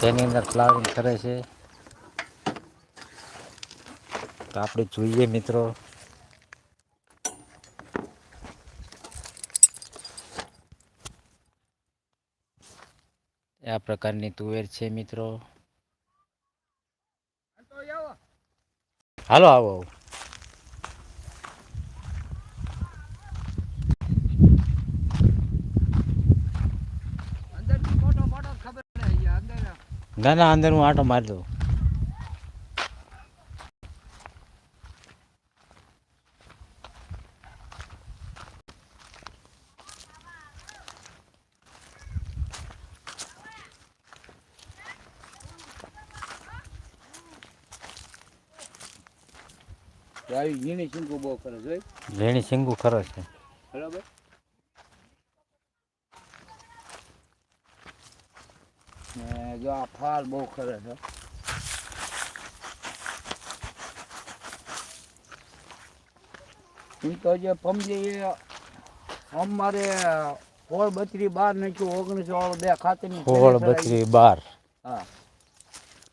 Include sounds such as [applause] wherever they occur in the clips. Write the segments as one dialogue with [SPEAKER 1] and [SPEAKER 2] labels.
[SPEAKER 1] જેની અંદર ફ્લાવરિંગ કરે છે. તો આપણે જોઈએ મિત્રો. આ પ્રકારની તુવેર છે મિત્રો. હાલો આવો આવો. ના ના અંદર હું આટો મારી દઉં.
[SPEAKER 2] આવી ઝીણી સિંગુ બહુ કરે છે
[SPEAKER 1] લેણી સિંગુ ખરો છે.
[SPEAKER 2] બરાબર ને જો આ ફાલ બહુ કરે છે હું તો જે સમજી એ અમારે હોળ બત્રી બાર નાખ્યું ઓગણીસો બે ખાતરની
[SPEAKER 1] સોળ
[SPEAKER 2] પેલે
[SPEAKER 1] બત્રી બાર
[SPEAKER 2] હા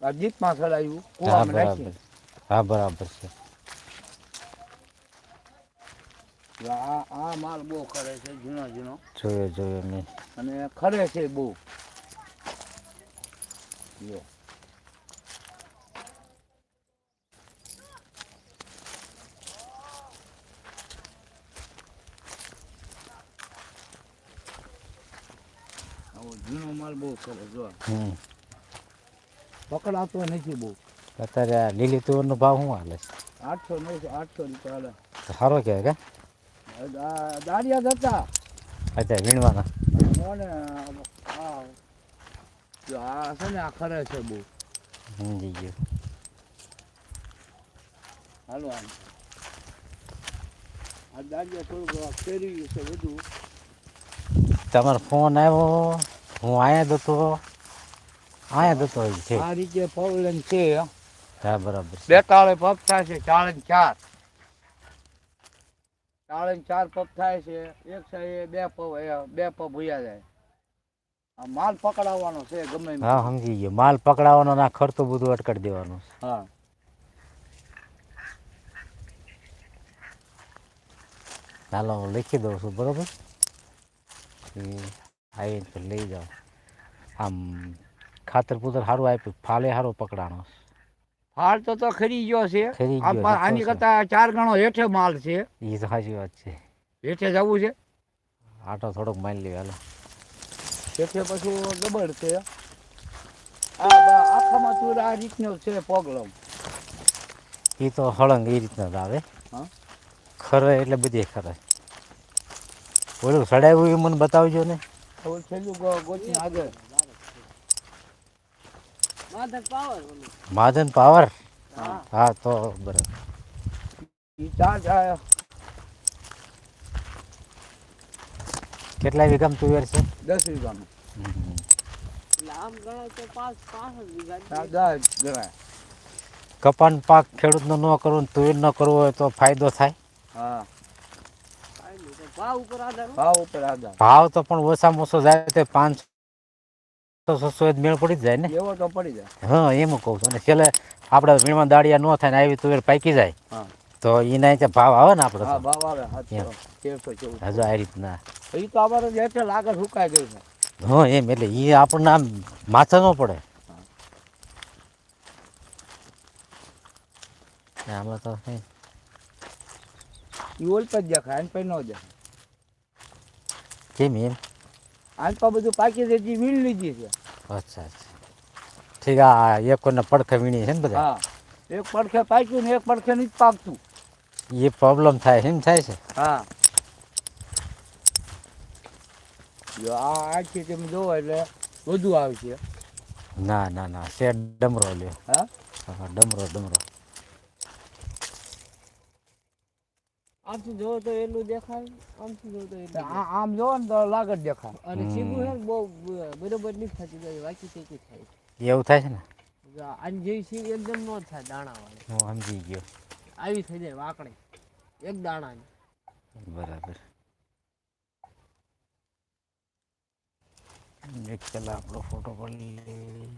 [SPEAKER 2] ચડાવ્યું
[SPEAKER 1] હા
[SPEAKER 2] કુવામાં
[SPEAKER 1] હા બરાબર છે
[SPEAKER 2] આ માલ બહુ કરે છે ઝીણો ઝીણો
[SPEAKER 1] જોયો જોયો મેં
[SPEAKER 2] અને ખરે છે બહુ જો જૂનો માલ બહુ કરે જો પકડાતો નથી બહુ
[SPEAKER 1] અત્યારે આ લીલી તુવરનો ભાવ શું હાલે છે?
[SPEAKER 2] આઠસો નવસો આઠસો રૂપિયા હાલે.
[SPEAKER 1] સારો કહેવાય કે?
[SPEAKER 2] દાડિયા જતા
[SPEAKER 1] અત્યારે વીણવાના.
[SPEAKER 2] આ છે ને આ ખરે છે બહુ.
[SPEAKER 1] સમજી ગયો.
[SPEAKER 2] હાલો આમ. આ દાડિયા થોડુંક ફેરવી છે બધું.
[SPEAKER 1] તમારો ફોન આવ્યો હું આયા જતો આયા જ હતો છે.
[SPEAKER 2] આ રીતે પ્રોબ્લેમ છે.
[SPEAKER 1] હા બરાબર
[SPEAKER 2] બેતાળે પગ થાય છે ચાળે ને ચાર. ચાળે ને ચાર પગ થાય છે. એક સાઈડ બે પગ બે પગ ભૂયા જાય. માલ પકડાવવાનો છે ગમે
[SPEAKER 1] હા સમજી ગયો. માલ પકડાવવાનો ના ખર્ચો બધું અટકાવી દેવાનો.
[SPEAKER 2] હા.
[SPEAKER 1] ચાલો હું લખી દઉં છું બરોબર? આવીને લઈ જાઓ. આમ ખાતર પુતર સારું આપ્યું. ફાલે સારો પકડાણો.
[SPEAKER 2] ફાલ તો તો ખરી ગયો છે, આની કરતા ચાર ગણો હેઠે માલ છે.
[SPEAKER 1] એ તો સાચી વાત છે.
[SPEAKER 2] હેઠે જવું છે?
[SPEAKER 1] આટો થોડોક માલ લેવા હાલો.
[SPEAKER 2] હેઠે પછી ગબડ છે. આ આખામાં તું આ રીતનો છે પ્રોબ્લેમ
[SPEAKER 1] એ તો હળંગ એ રીતના જ આવે.
[SPEAKER 2] હા.
[SPEAKER 1] ખરે એટલે બધી ખરે. ઓલું સડાવ્યું એ મને બતાવજો ને.
[SPEAKER 2] હવે છેલ્લું ગોચી આગળ.
[SPEAKER 1] માધન પાવર?
[SPEAKER 2] હા.
[SPEAKER 1] હા તો બરાબર.
[SPEAKER 2] ઈ ચાર આ
[SPEAKER 1] કેટલા વીઘામાં તુવેર છે?
[SPEAKER 2] દસ વીઘામાં
[SPEAKER 1] કપાન પાક ખેડૂતનો ન કરવો તુવેર ન કરવો હોય તો ફાયદો થાય.
[SPEAKER 2] હા. ભાવ ઉપર આધાર
[SPEAKER 1] ભાવ તો પણ ઓછામાં ઓછો જાય તો પાંચ છસો મેળ પડી જ જાય ને?
[SPEAKER 2] એવો તો પડી જાય.
[SPEAKER 1] હા એમ કહું છું. અને છેલ્લે આપણે વીણમાં દાળિયા ન થાય ને આવી તુવેર પાકી જાય.
[SPEAKER 2] હા.
[SPEAKER 1] તો એના ભાવ આવે ને આપણે
[SPEAKER 2] હા ભાવ આવે તેરસો ચૌદ.
[SPEAKER 1] હજુ આ રીતના.
[SPEAKER 2] એ તો અમારે જે આગળ સુકાઈ ગયું છે.
[SPEAKER 1] હા એમ એટલે એ આપણને આમ માથા ન પડે. આમાં તો હે,
[SPEAKER 2] એ ઓલ પર દેખાય આન પર ન દેખાય.
[SPEAKER 1] કેમ એમ?
[SPEAKER 2] આન પર બધું પાકી જતી વીણ લીધી છે.
[SPEAKER 1] અચ્છા અચ્છા. ઠીક આ એક કોને પડખે વીણી છે ને બધા?
[SPEAKER 2] હા. એક પડખે પાક્યું ને એક પડખે નહીં પાકતું.
[SPEAKER 1] એ પ્રોબ્લેમ થાય છે એમ થાય છે?
[SPEAKER 2] હા. જો આ આખી તમે જોવો એટલે વધુ આવશે
[SPEAKER 1] ના ના ના શેડ ડમરો લ્યો.
[SPEAKER 2] હા?
[SPEAKER 1] હા ડમરો ડમરો.
[SPEAKER 3] આમથી જોવો તો એટલું દેખાય આમથી જોવો તો એટલું
[SPEAKER 2] આ- આમ જોવો ને તો લાગત દેખાય.
[SPEAKER 3] અને છે ને બહુ બરોબર નહીં થતી જાય વાંચી તેકી થાય.
[SPEAKER 1] એવું થાય છે ને?
[SPEAKER 3] આની જેવી સીંગ એકદમ ન થાય દાણા વાળી.
[SPEAKER 1] હું સમજી ગયો.
[SPEAKER 3] આવી થઈ જાય વાકડી. એક દાણાની.
[SPEAKER 1] બરાબર. એક પેલા આપણો ફોટો પડી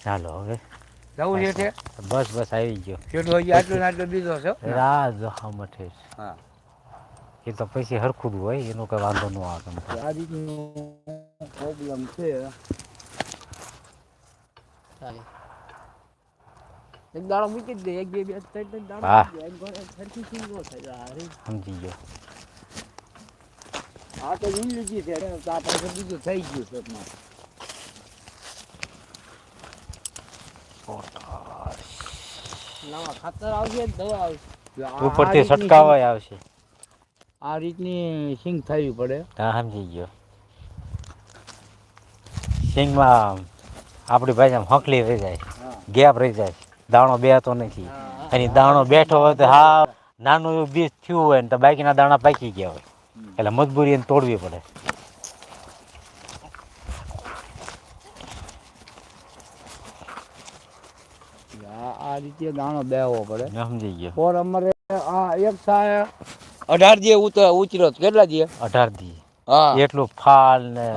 [SPEAKER 1] ચાલો હવે
[SPEAKER 2] જવું છે તે
[SPEAKER 1] બસ બસ આવી ગયો.
[SPEAKER 2] કેટલું હજી આટલું ને આટલું બીજો છે [laughs]
[SPEAKER 1] રાહ જો મઠે
[SPEAKER 2] હા.
[SPEAKER 1] એ તો પછી હરખું હોય એનો કઈ વાંધો ન આવે તમને.
[SPEAKER 2] આ રીતનું પ્રોબ્લેમ છે.
[SPEAKER 3] ચાલે. એક દાડો મૂકી જ દે એક બે બે ત્રણ ત્રણ દાડો. એક ગોળે સરખી ન થાય આ રે.
[SPEAKER 1] સમજી ગયો.
[SPEAKER 2] આ તો જિંદગી છે આ પાછળ બીજું થઈ ગયું છે
[SPEAKER 3] નવા ખાતર આવશે દવા આવશે
[SPEAKER 2] આ- આ
[SPEAKER 1] ઉપરથી છટકાવાય આવશે.
[SPEAKER 2] આ રીતની સિંગ થવી પડે.
[SPEAKER 1] હા સમજી ગયો. સિંગમાં આપણી ભાષામાં હંકલી રહી જાય ગેપ રહી જાય દાણો બેહતો નથી.
[SPEAKER 3] એની
[SPEAKER 1] અને દાણો બેઠો હોય તો હા નાનું એવું બીજ થયું હોય ને તો બાકીના દાણા પાકી ગયા હોય. એટલે મજબૂરી એને તોડવી પડે.
[SPEAKER 2] આ આ રીતે દાણો બેહવો પડે.
[SPEAKER 1] સમજી ગયો.
[SPEAKER 2] ઓર અમારે આ એક સાય અઢાર જે ઉતર ઉતર્યો કેટલા જે?
[SPEAKER 1] અઢાર દી.
[SPEAKER 2] હા.
[SPEAKER 1] એટલું ફાલ ને.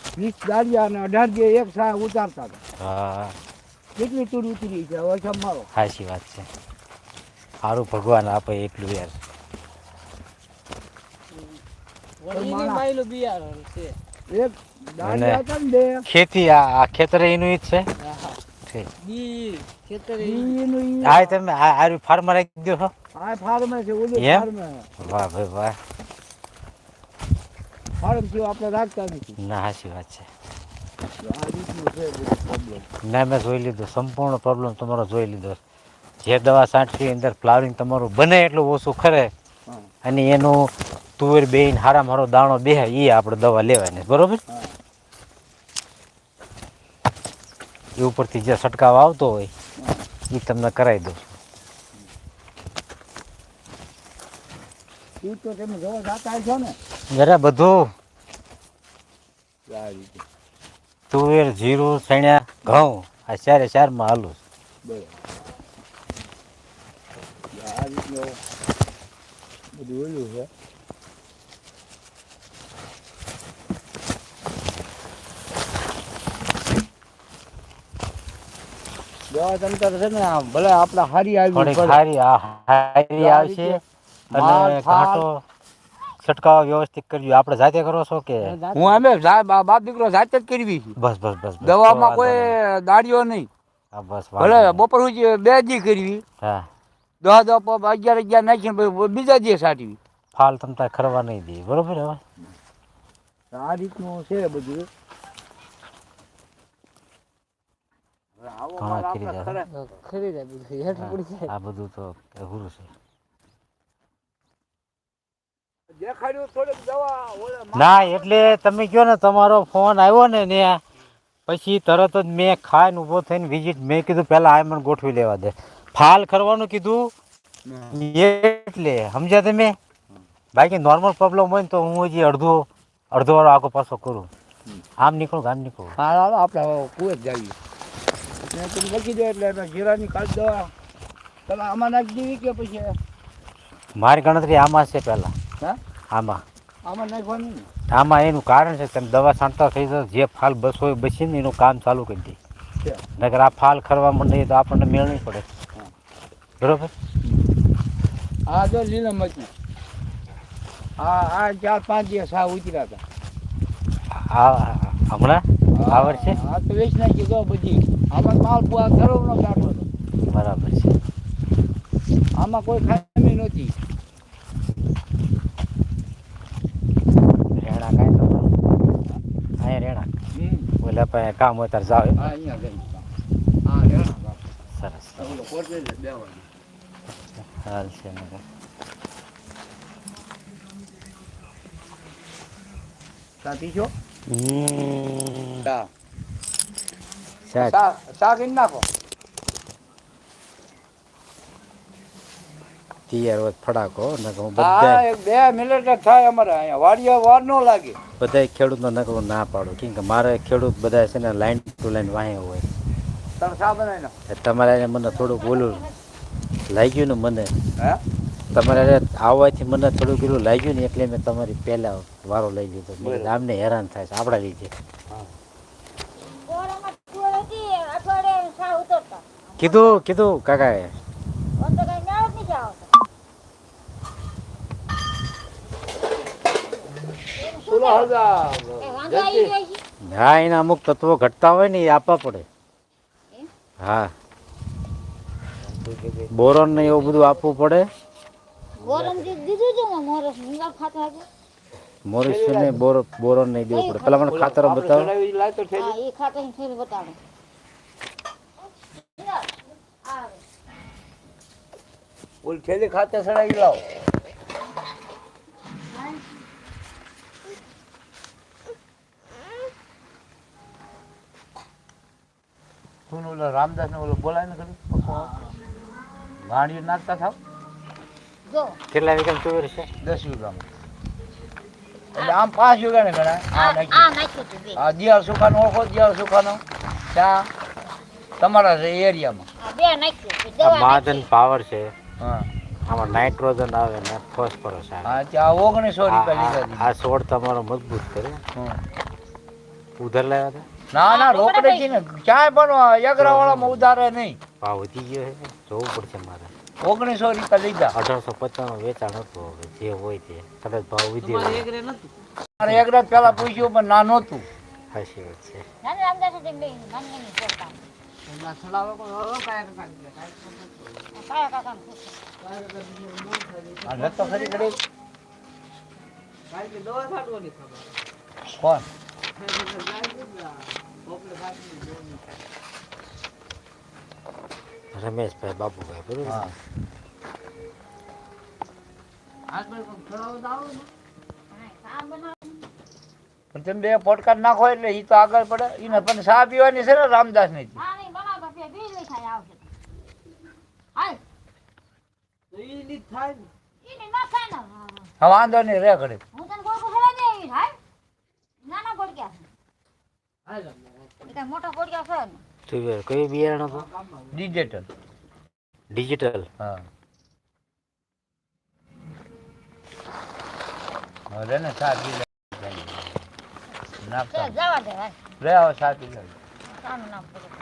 [SPEAKER 2] વીસ દાડિયા અને અઢાર જે એક સાય ઉતારતા હતા.
[SPEAKER 1] હા.
[SPEAKER 2] કેટલી તૂર ઉતરી છે? ઓછા મારો
[SPEAKER 1] સાચી વાત છે. સારું ભગવાન આપે એટલું યાર. ખેતી આ આ ખેતર એનું જ છે?
[SPEAKER 3] હા.
[SPEAKER 1] ઠીક.
[SPEAKER 3] ખેતર ઈ.
[SPEAKER 1] આ તમે આ આર્યું ફાર્મ રાખી દો છો?
[SPEAKER 2] આ ફાર્મ છે ઓલું ફાર્મ.
[SPEAKER 1] વાહ ભાઈ વાહ.
[SPEAKER 2] ફાર્મ જેવું આપણે રાખતા નથી.
[SPEAKER 1] ના સાચી વાત છે.
[SPEAKER 2] આ રીતનું છે બધું પ્રોબ્લેમ
[SPEAKER 1] ના મેં જોઈ લીધું સંપૂર્ણ પ્રોબ્લેમ તમારો જોઈ લીધો. જે દવા છાંટવી અંદર ફ્લાવરિંગ તમારું બને એટલું ઓછું ખરે. અને એનું તુવેર બેન હારામાં હારો દાણો બે એ આપણે દવા લેવાની બરોબર
[SPEAKER 2] હા
[SPEAKER 1] એ ઉપરથી જે છટકાવ આવતો હોય એ તમને કરાવી દઉં જરા બધું. તુવેર જીરું સણ્યા ઘઉં આ ચારે ચારમાં હાલું
[SPEAKER 2] બધું ઓલું છે. દવા તંત્ર છે ને ભલે આપણે હારી આવી
[SPEAKER 1] થોડીક
[SPEAKER 2] પડે.
[SPEAKER 1] સારી આ હારી આવશે અને ઘાટો છંટકાવ વ્યવસ્થિત કરજો. આપણે જાતે કરો છો કે?
[SPEAKER 2] હું અમે બાપ દીકરો જાતે જ કરવી
[SPEAKER 1] બસ બસ બસ બસ.
[SPEAKER 2] દવામાં. કોઈ દાડીઓ નહીં.
[SPEAKER 1] બસ
[SPEAKER 2] ભલે બપોર સુધી બે દી કરવી.
[SPEAKER 1] હા.
[SPEAKER 2] દવા દસ અગિયાર અગિયાર નાખીને બીજા દી સાટવી
[SPEAKER 1] ફાલ તમતા ખરવા નહીં દે. બરોબર હવે?
[SPEAKER 2] આ રીતનું છે બધું.
[SPEAKER 1] ઘણા ખીરી જાય.
[SPEAKER 3] ખરી જાય બધું હેઠ પડી જાય.
[SPEAKER 1] આ બધું તો અઘરું છે.
[SPEAKER 2] દેખાડ્યું થોડીક દવા ઓલે મા-
[SPEAKER 1] ના એટલે તમે કહો ને તમારો ફોન આવ્યો ને ને પછી તરત જ મેં ખાઈને ઊભો થઈને વિઝિટ મેં કીધું પહેલાં આ મને ગોઠવી લેવા દે. ફાલ કરવાનું કીધું. એટલે સમજ્યા તમે? બાકી નોર્મલ પ્રોબ્લેમ હોય ને તો હું હજી અડધો અડધો વાળો આગો પાછો કરું. આમ નીકળું આમ નીકળું.
[SPEAKER 2] હા આપણે કુએ જ જઈએ. મેં કીધું લખી દો એટલે જીરાની કાઢ દવા. તમે આમાં નાખી દેવી કે પછી
[SPEAKER 1] મારી ગણતરી આમાં છે પહેલાં.
[SPEAKER 2] હા?
[SPEAKER 1] આમાં.
[SPEAKER 2] આમાં નાખવાની?
[SPEAKER 1] આમાં એનું કારણ છે તમે દવા છાંટતા થઈ જાય જે ફાલ બસ હોય બસી ને એનું કામ ચાલુ કરી દે. નગર આ ફાલ ખરવા માંડે તો આપણને મેળ નહીં પડે. બરોબર?
[SPEAKER 2] હા જો લીલમ મચી હા આ ચાર પાંચ દિવસ આ ઉતર્યા હતા.
[SPEAKER 1] હા હમણાં? આ વર્ષે
[SPEAKER 2] હા તો વેચ નાખી દો બધી. આમાં માલ પુઆ ધરવનો હતો
[SPEAKER 1] બરાબર છે.
[SPEAKER 2] આમાં કોઈ ખામી નહોતી
[SPEAKER 1] રેણા કાંઈ તમારું અહીંયા રેણા ઓલા પાસે કામ હોય ત્યારે જાવ
[SPEAKER 2] હા અહીંયા ગઈ હા રેણા બાપ.
[SPEAKER 1] સરસ. હાલ છે નગર
[SPEAKER 2] સાથી છો? નાખો.
[SPEAKER 1] તૈયાર ફડાકો નકર બધા
[SPEAKER 2] એક બે મિનિટ થાય અમારે અહીંયા. વાડીએ વાર ન લાગે.
[SPEAKER 1] બધા ખેડૂતનો નકર ના પાડું. કેમ કે મારે ખેડૂત બધા છે ને લાઈન ટુ લાઈન વાહે હોય.
[SPEAKER 2] તમે ચા બનાવી
[SPEAKER 1] તમારે મને થોડુંક ઓલું લાગ્યું ને મને.
[SPEAKER 2] હે?
[SPEAKER 1] તમારે આવવાથી મને થોડું પેલું લાગ્યું ને એટલે મેં તમારી પહેલા વારો લઈ લીધો. આમને હેરાન થાય છે આપણા લીધે. કીધું કીધું કાકાએ. હા એના અમુક તત્વો ઘટતા હોય ને એ આપવા પડે. હા. બોરોન ને એવું બધું આપવું પડે.
[SPEAKER 4] દી- દીધું છે મેં મોરસ નિંગા ખાતો હતો.
[SPEAKER 1] મોરિસ ને બોર બોરોન નહીં દેવું પડે. પેલા મને ખાતરો બતાવો.
[SPEAKER 4] હા એ ને
[SPEAKER 2] ઓલી લાવો. તું ઓલો રામદાસ ને ઓલો બોલાય ને ખરી ગાડીઓ નાખતા થાવ?
[SPEAKER 1] કેટલા વીઘા તુવેર છે?
[SPEAKER 2] દસ વીઘામાં એટલે આમ પાંચ વીઘા ને ગણાય. આ દિયાળ સુખાનો ઓળખો દિયાળ સુખાનો? ત્યાં તમારા છે એરિયામાં.
[SPEAKER 4] આ બે નાખ્યું તું.
[SPEAKER 1] આ
[SPEAKER 4] દવા
[SPEAKER 1] મહાજન
[SPEAKER 4] નાખી.
[SPEAKER 1] પાવર છે.
[SPEAKER 2] હા.
[SPEAKER 1] આમાં નાઇટ્રોજન આવે ને ફોસ્ફરસ આવે.
[SPEAKER 2] હા ત્યાં ઓગણીસો
[SPEAKER 1] આ-
[SPEAKER 2] રૂપિયા
[SPEAKER 1] આ આ છોડ તમારો મજબૂત કરે.
[SPEAKER 2] હમ.
[SPEAKER 1] ઉધર લાવ્યા હતા?
[SPEAKER 2] ના ના રોકડે છે ને ક્યાંય પણ એગરા વાળામાં ઉધારે નહીં.
[SPEAKER 1] ભાવ વધી ગયો છે. જોવું પડશે મારે.
[SPEAKER 2] ઓગણીસો રૂપિયા લીધા
[SPEAKER 1] અઢારસો પચાસનું વેચાણ હતું હવે જે હોય તે કદાચ ભાવ
[SPEAKER 3] વિધિ
[SPEAKER 1] મારે
[SPEAKER 3] એક રે નતું
[SPEAKER 2] મારે એગરા પેલા પૂછ્યું પણ ના નહોતું
[SPEAKER 1] સાચી વાત છે.
[SPEAKER 3] ના
[SPEAKER 2] કોણ
[SPEAKER 1] રમેશભાઈ બાબુભાઈ બરોબર.
[SPEAKER 2] પણ તમે બે પોટકાટ નાખો એટલે ઈ તો આગળ પડે એને પણ સા પીવાની છે ને રામદાસની વાંધો નહીં રે ઘડે
[SPEAKER 4] મોટો ગોળક્યા છે એ
[SPEAKER 1] તુવેર કયું બિયારણ હતું?
[SPEAKER 2] ડિજિટલ
[SPEAKER 1] ડિજિટલ
[SPEAKER 2] હા. હવે ને ચા પી નાખતા
[SPEAKER 4] જવા દે હાલ.
[SPEAKER 2] રે હવે સાચી લે
[SPEAKER 4] ચાનું પડે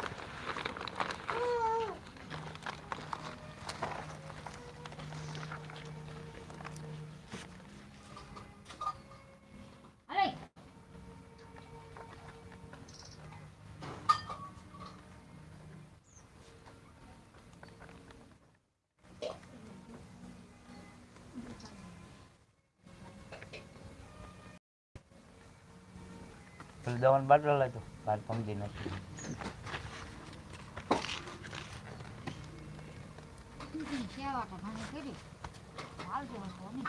[SPEAKER 2] પેલી દવાનો બાટલો લાવજો બાર પમદી નથી.
[SPEAKER 4] સેવા તો ઘણી કરી હાલ તો હતો ને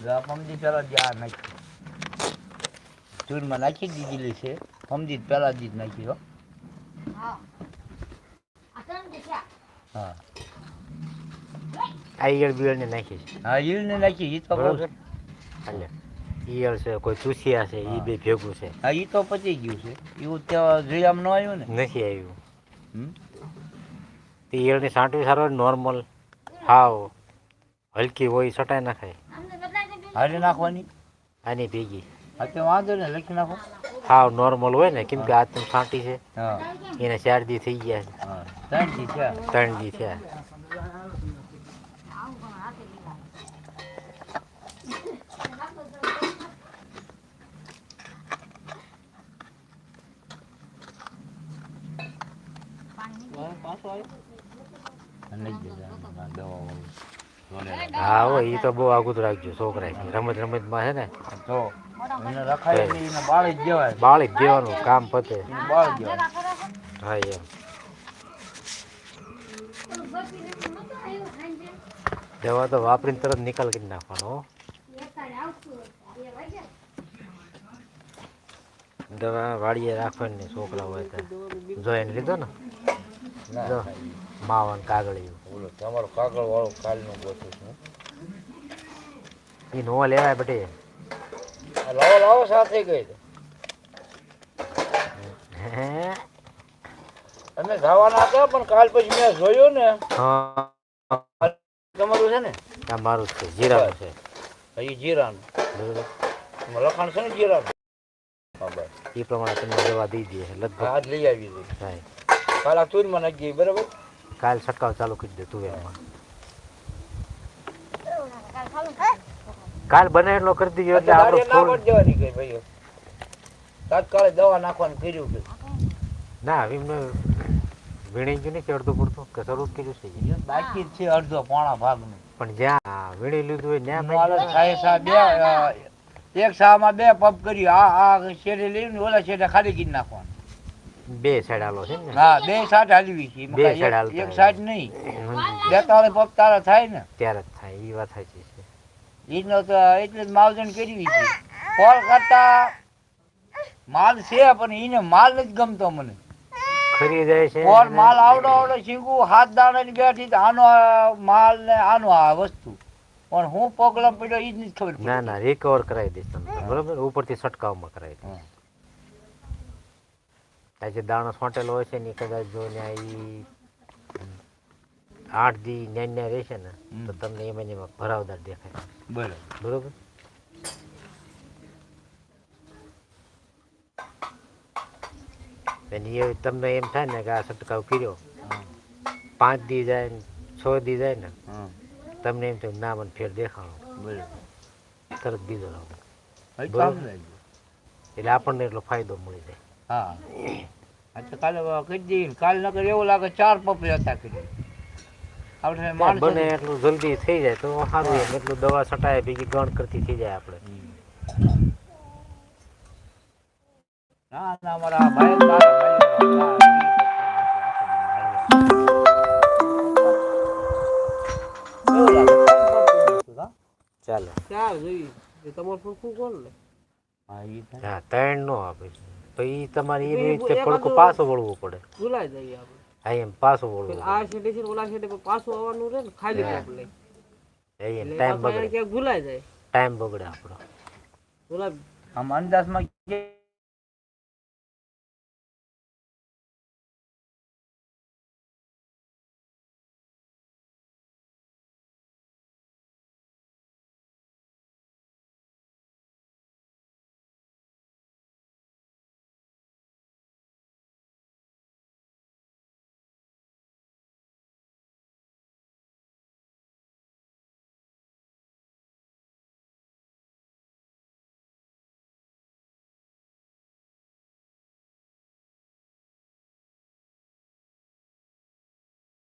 [SPEAKER 2] જા પમદી પેલા જ નાખી ચૂરમાં નાખી છે. સમજી પેલા જ નાખી હો.
[SPEAKER 4] હા આ ત્રણ દીકરા
[SPEAKER 2] હા
[SPEAKER 1] આ ઈયળ બિયળ ને નાખી છે.
[SPEAKER 2] હા ઈલ ને નાખી ઈ તો
[SPEAKER 1] બરોબર. એટલે ઈયળ છે કોઈ ચૂસિયા છે એ બે ભેગું છે.
[SPEAKER 2] હા ઈ તો પચી ગયું છે. એવું ત્યાં જોયામ ન આવ્યું ને?
[SPEAKER 1] નથી આવ્યું? તે ઈયળની સાંટવી સારો નોર્મલ હાવ હલકી હોય સટાઈ નાખાય.
[SPEAKER 2] હારે નાખવાની?
[SPEAKER 1] આની ભેગી.
[SPEAKER 2] અત્યારે વાંધો ને લખી નાખો.
[SPEAKER 1] હાવ નોર્મલ હોય ને કેમ કે આ તમે સાંટી છે?
[SPEAKER 2] હા.
[SPEAKER 1] એને ચાર દી થઈ ગયા છે.
[SPEAKER 2] ત્રણ દી છે
[SPEAKER 1] ત્રણ દી થયા. હા હોય એ તો બહુ આગું રાખજો છોકરા રમત રમતમાં છે ને
[SPEAKER 2] તો એને રખાય એટલે એને બાળી જ જવાય
[SPEAKER 1] બાળી જ દેવાનું કામ પતે.
[SPEAKER 2] બાળી
[SPEAKER 1] હા એમ. દવા તો વાપરીને તરત નિકાલ કરી નાખવાનો હો. દવા વાડીએ રાખવાની છોકરા હોય તો. જોઈને લીધો ને.
[SPEAKER 2] ના.
[SPEAKER 1] માવન કાગળિયું.
[SPEAKER 2] ઓલો તમારો કાગળ વાળો કાલનો ગોતું છું
[SPEAKER 1] એ નો લેવાય બટે
[SPEAKER 2] લાવો લાવો સાથે ગઈ અમે જવાના હતા પણ કાલ પછી મેં જોયું ને. તમારું છે ને?
[SPEAKER 1] આ મારું છે જીરાનું છે.
[SPEAKER 2] એ જીરાનું.
[SPEAKER 1] બરોબર.
[SPEAKER 2] લખાણ છે ને જીરાનું?
[SPEAKER 1] એ પ્રમાણે તમને જવા દઈ દઈએ લગભગ.
[SPEAKER 2] આજ લઈ આવી
[SPEAKER 1] થાય
[SPEAKER 2] કાલ આ તુરમાં નાખી દઈએ બરાબર
[SPEAKER 1] કાલ છંટકાવ ચાલુ કરી દે તું એમાં
[SPEAKER 4] કાલ
[SPEAKER 1] બને એટલો કરી દીધો એટલે આપણો ફૂલ
[SPEAKER 2] પડ દેવાની કઈ ભાઈઓ તાત્કાલિક દવા નાખવાનું કર્યું કે
[SPEAKER 1] ના એમને વીણી ગયું નહીં કે અડધું પડતું કે શરૂ જ કર્યું છે
[SPEAKER 2] બાકી જ છે અડધો પોણા ભાગનું
[SPEAKER 1] પણ જ્યાં આ વીણી લીધું હોય ત્યાં
[SPEAKER 2] મારે સાહે સા બે એક સામાં બે પપ કર્યું આ આ શેરે લઈને ઓલા શેરે ખાલી કરી નાખવાનું.
[SPEAKER 1] બે સાઈડ આલો છે ને?
[SPEAKER 2] હા બે સાઈડ હાલવી છે
[SPEAKER 1] બે સાઈડ
[SPEAKER 2] એક-
[SPEAKER 1] હાલતા
[SPEAKER 2] એક સાઈડ નહીં.
[SPEAKER 1] હમ.
[SPEAKER 2] બે ત્રણ પપ તારા થાય ને.
[SPEAKER 1] ત્યારે જ થાય એ વાત સાચી છે.
[SPEAKER 2] એનો તો એટલે જ માવજન કરવી છે કોલ કરતા માલ છે પણ એને માલ નથી ગમતો મને.
[SPEAKER 1] ખરી જાય છે.
[SPEAKER 2] કોલ માલ આવડો આવડો શીંગું હાથ દાણાની બેઠી તો આનો માલ ને આનો આ વસ્તુ. પણ હું પગલા પડ્યો એ જ નથી ખબર
[SPEAKER 1] ના ના રિકવર કરાવી દઈશ તમને. બરોબર? ઉપરથી છટકાવમાં કરાવી દઈશ. આ જે દાણો છોંટેલો હોય છે ને કદાચ જો ને એ આઠ દી ન્યા ન્યાય રહેશે ને તો તમને એમાં એમાં ભરાવદાર દેખાય.
[SPEAKER 2] બરાબર.
[SPEAKER 1] બરોબર? એ તમને એમ થાય ને કે આ છંટકાવ કર્યો. પાંચ દી જાય ને છ દી જાય ને તમને એમ થાય ના મને ફેર દેખાણો. તરત બીજો લાવો. એટલે આપણને એટલો ફાયદો મળી જાય.
[SPEAKER 2] હા. આ તો કાલે કરી દઈએ ને. કાલ નકર એવું લાગે ચાર પપી હતા કરી આપણે માણસો
[SPEAKER 1] બને એટલું જલ્દી થઈ જાય તો સારું એમ એટલું દવા છટાય ભેગી ગણ કરતી થઈ જાય આપણે.
[SPEAKER 2] ના ના અમારા આ ભાઈ મારા ભાઈ આ કેવું લાગે?
[SPEAKER 1] ચાલો.
[SPEAKER 3] ચાર જોઈએ. એ તમારું ફોન શું કોણ ને
[SPEAKER 2] હા, ઈ થાય.
[SPEAKER 1] હા ત્રણ નો આપે તો તમારે એ રીતે પડકો પાછો વળવો પડે.
[SPEAKER 3] ભૂલાઈ જઈએ આપણે.
[SPEAKER 1] હા એમ પાછો વળવો
[SPEAKER 3] આ શેડે છે ઓલા શેડે પાછો આવવાનું રહે ને ખાલી. આપણે
[SPEAKER 1] હા, એમ ટાઈમ બગડે.
[SPEAKER 3] ક્યાંક ભૂલાઈ જાય.
[SPEAKER 1] ટાઈમ બગડે આપણો.
[SPEAKER 3] ઓલા
[SPEAKER 2] આમ અંદાજમાં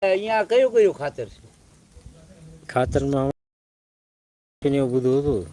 [SPEAKER 2] અહીંયા કયું કયું ખાતર છે?
[SPEAKER 1] ખાતરમાં એવું બધું હતું.